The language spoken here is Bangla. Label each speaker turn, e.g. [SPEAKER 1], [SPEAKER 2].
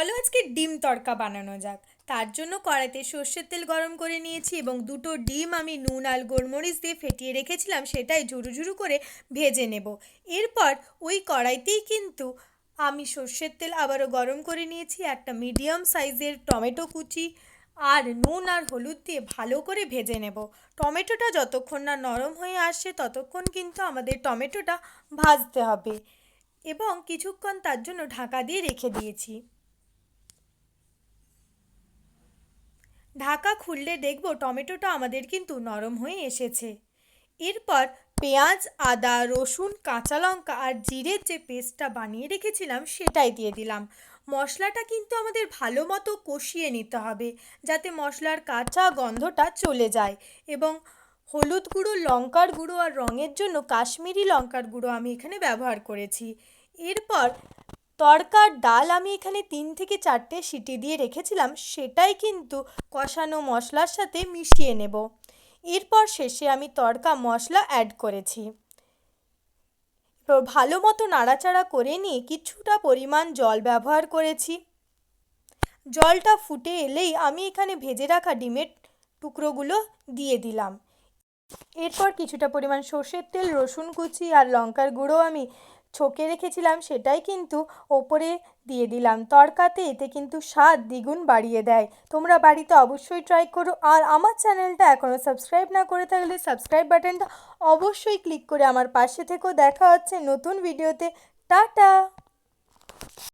[SPEAKER 1] চলো আজকে ডিম তড়কা বানানো যাক। তার জন্য কড়াইতে সর্ষের তেল গরম করে নিয়েছি এবং দুটো ডিম আমি নুন আর গোলমরিচ দিয়ে ফেটিয়ে রেখেছিলাম, সেটাই ঝুরু ঝুরু করে ভেজে নেব। এরপর ওই কড়াইতেই কিন্তু আমি সর্ষের তেল আবারও গরম করে নিয়েছি, একটা মিডিয়াম সাইজের টমেটো কুচি আর নুন আর হলুদ দিয়ে ভালো করে ভেজে নেব। টমেটোটা যতক্ষণ না নরম হয়ে আসছে, ততক্ষণ কিন্তু আমাদের টমেটোটা ভাজতে হবে এবং কিছুক্ষণ তার জন্য ঢাকা দিয়ে রেখে দিয়েছি। ঢাকা খুললে দেখব টমেটোটা আমাদের কিন্তু নরম হয়ে এসেছে। এরপর পেঁয়াজ, আদা, রসুন, কাঁচা লঙ্কা আর জিরের যে পেস্টটা বানিয়ে রেখেছিলাম সেটাই দিয়ে দিলাম। মশলাটা কিন্তু আমাদের ভালো মতো কষিয়ে নিতে হবে যাতে মশলার কাঁচা গন্ধটা চলে যায় এবং হলুদ গুঁড়ো, লঙ্কার গুঁড়ো আর রঙের জন্য কাশ্মীরি লঙ্কার গুঁড়ো আমি এখানে ব্যবহার করেছি। এরপর তড়কার ডাল আমি এখানে তিন থেকে চারটে সিটি দিয়ে রেখেছিলাম, সেটাই কিন্তু কষানো মশলার সাথে মিশিয়ে নেব। এরপর শেষে আমি তড়কা মশলা অ্যাড করেছি। ভালো মতো নাড়াচাড়া করে নিয়ে কিছুটা পরিমাণ জল ব্যবহার করেছি। জলটা ফুটে এলেই আমি এখানে ভেজে রাখা ডিমের টুকরোগুলো দিয়ে দিলাম। এরপর কিছুটা পরিমাণ সর্ষের তেল, রসুন কুচি আর লঙ্কার গুঁড়ো আমি ছকে রেখেছিলাম সেটাই কিন্তু ওপরে দিয়ে দিলাম। তরকাতে এতে কিন্তু স্বাদ দ্বিগুণ বাড়িয়ে দেয়। তোমরা বাড়িতে অবশ্যই ট্রাই করো। আর আমার চ্যানেলটা এখনও সাবস্ক্রাইব না করে থাকলে সাবস্ক্রাইব বাটনটা অবশ্যই ক্লিক করে আমার পাশে থেকেও দেখা হচ্ছে নতুন ভিডিওতে টাটা!